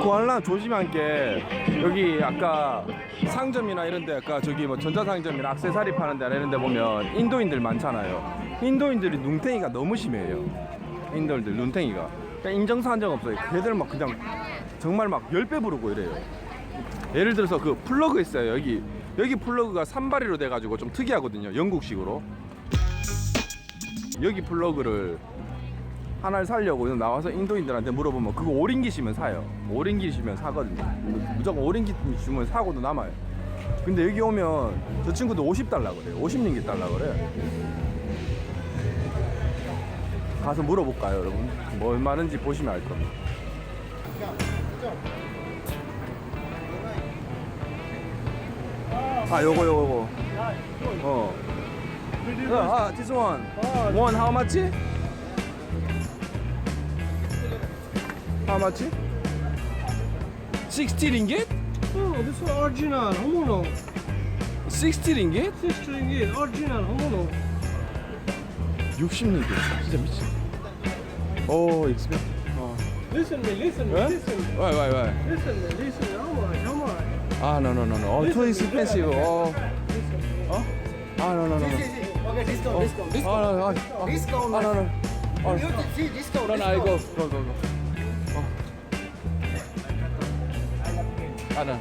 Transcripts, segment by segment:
구알라 조심한 게 여기 아까 상점이나 이런데 아까 저기 뭐 전자상점이나 악세사리 파는 데나 이런 데 보면 인도인들 많잖아요. 인도인들이 눈탱이가 너무 심해요. 인도인들 눈탱이가. 그냥 인정사 한적 없어요. 걔들 막 그냥 정말 막열배 부르고 이래요. 예를 들어서 그 플러그 있어요. 여기 여기 플러그가 산발이로 돼가지고 좀 특이하거든요. 영국식으로. 여기 플러그를 하나를 살려고 나와서 인도인들한테 물어보면 그거 오링기시면 사요. 오링기시면 사거든요. 무조건 오링기 주면 사고도 남아요. 근데 여기 오면 저 친구도 50달러 그래요. 50링기 달러 그래. 가서 물어볼까요, 여러분? 뭐 얼마는지 보시면 알 겁니다. 아, 요거 요거 요거. 어. 아, this one. One how much? How much? 60 ringgit? Oh, this one original, homono. 60 ringgit? Six ringgit, original, homono. 60 ringgit. 진짜 미친. 오, 익스펜. 어. Listen me, listen me, 에? listen me. Why, why, why? Listen me, listen me. How much, how much? 아, no, no, no, no. Oh, too expensive. 어. Listen. 어? 아, no, no, no, no. Okay, discount, 어. discount, 아, discount. no, 아, 아. Discount. 아, no, no. 어. Discount. No, no, I go, go, go, go. 아, 나.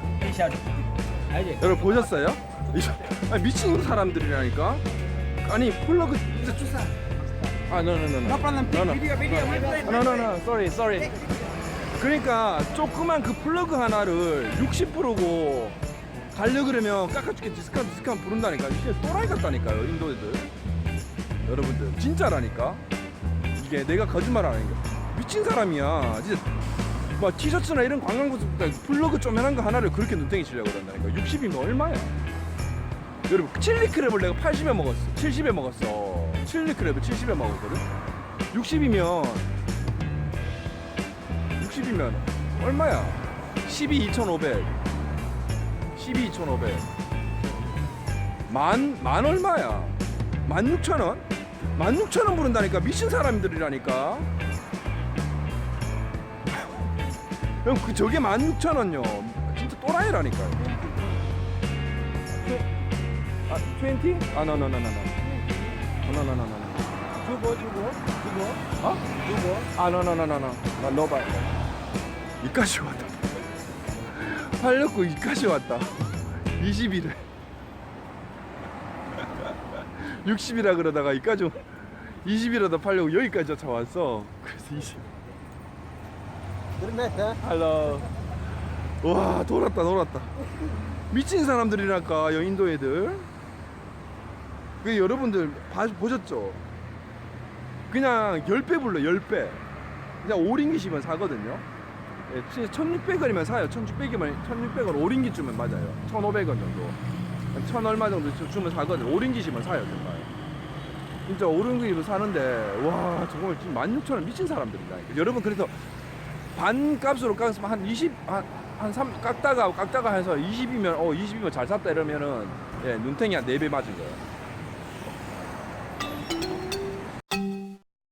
여러분 보셨어요? 이- 아니, 미친 사람들이라니까. 아니 플러그 진짜 쭈사. 아. No, no, no. Sorry, sorry. 그러니까 조그만 그 플러그 하나를 60%고 가려 그러면 깎아줄게 디스카운트 디스카운트 부른다니까 진짜 또라이 같다니까요 인도 애들 여러분들 진짜라니까 이게 내가 거짓말 안 하는 게 미친 사람이야 진짜 뭐 티셔츠나 이런 관광부터 플러그 쪼매난 거 하나를 그렇게 눈탱이 치려고 그런다니까. 60이면 얼마야? 여러분 칠리 크랩을 내가 80에 먹었어. 70에 먹었어. 칠리 크랩을 70에 먹었거든. 60이면 60이면 얼마야? 12 2,500 12 2,500 만, 만 얼마야? 만 육천 원? 만 육천 원 부른다니까. 미친 사람들이라니까 형그 저게 만 육천 원요 진짜 또라이라니까요 아, 20? 아, no, no, no, no, no. No, no, no, no, no. Tubo, tubo, tubo, 어? tubo. 아, no, no, no, no, no. 나. 이까지 왔다. 869 이까지 왔다. 20일에. 60이라 그러다가 이까지 20이라도 팔려고 여기까지 쫓아왔어. 그래서 20. 할로. 와, 돌았다, 돌았다. 미친 사람들이랄까, 여 인도 애들. 그 여러분들 봐, 보셨죠? 그냥 10배 불러, 10배. 그냥 5링기시면 사거든요. 예, 진짜 1600원이면 사요. 1600원이면, 1600원 5링기쯤은 맞아요. 1500원 정도. 한천 얼마 정도 주- 주면 사거든. 5링기시면 사요, 정말. 진짜 5링기로 사는데, 와, 정말 지금 16,000원 미친 사람들이다. 여러분, 그래서 반 값으로 깎으면 한 20, 한, 한 3, 깎다가, 깎다가 해서 20이면, 어, 20이면 잘 샀다 이러면은, 예, 눈탱이 한 4배 맞은 거예요.